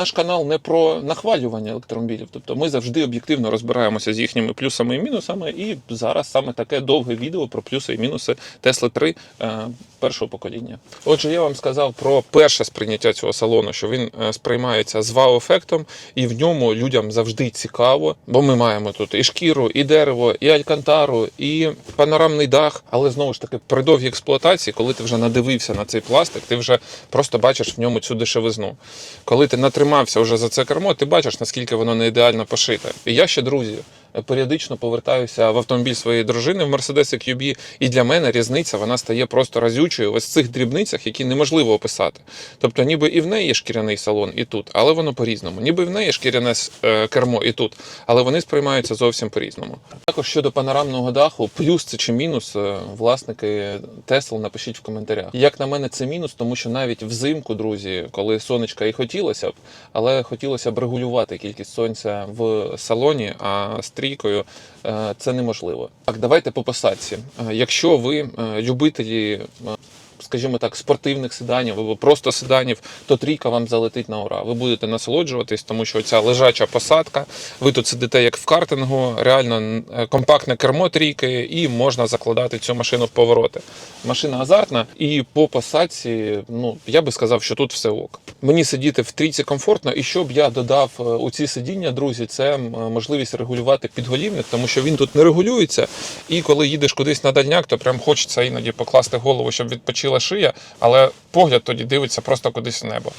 Наш канал не про нахвалювання електромобілів, тобто ми завжди об'єктивно розбираємося з їхніми плюсами і мінусами. І зараз саме таке довге відео про плюси і мінуси Tesla 3 е, першого покоління. Отже, я вам сказав про перше сприйняття цього салону, що він е, сприймається з вау-ефектом, і в ньому людям завжди цікаво, бо ми маємо тут і шкіру, і дерево, і алькантару, і панорамний дах. Але знову ж таки, при довгій експлуатації, коли ти вже надивився на цей пластик, ти вже просто бачиш в ньому цю дешевизну. Коли ти натримався вже за це кермо, ти бачиш, наскільки воно не ідеально пошите. І я ще, друзі, періодично повертаюся в автомобіль своєї дружини в Mercedes QB, і для мене різниця вона стає просто разючою в ось цих дрібницях, які неможливо описати. Тобто, ніби і в неї є шкіряний салон, і тут, але воно по-різному. Ніби в неї шкіряне е, кермо і тут, але вони сприймаються зовсім по-різному. Також щодо панорамного даху, плюс це чи мінус, е, власники Tesla, напишіть в коментарях. Як на мене, це мінус, тому що навіть взимку, друзі, коли сонечка і хотілося б, але хотілося б регулювати кількість сонця в салоні, а стрійкою е, це неможливо. Так, давайте по посадці. Е, Якщо ви е, любителі. Е, Скажімо так, спортивних седанів або просто седанів, то трійка вам залетить на ура. Ви будете насолоджуватись, тому що ця лежача посадка. Ви тут сидите як в картингу, реально е, компактне кермо трійки, і можна закладати цю машину в повороти. Машина азартна, і по посадці, ну я би сказав, що тут все ок. Мені сидіти в трійці комфортно, і щоб я додав е, у ці сидіння, друзі, це можливість регулювати підголівник, тому що він тут не регулюється. І коли їдеш кудись на дальняк, то прям хочеться іноді покласти голову, щоб відпочила шия, але погляд тоді дивиться просто кудись в небо.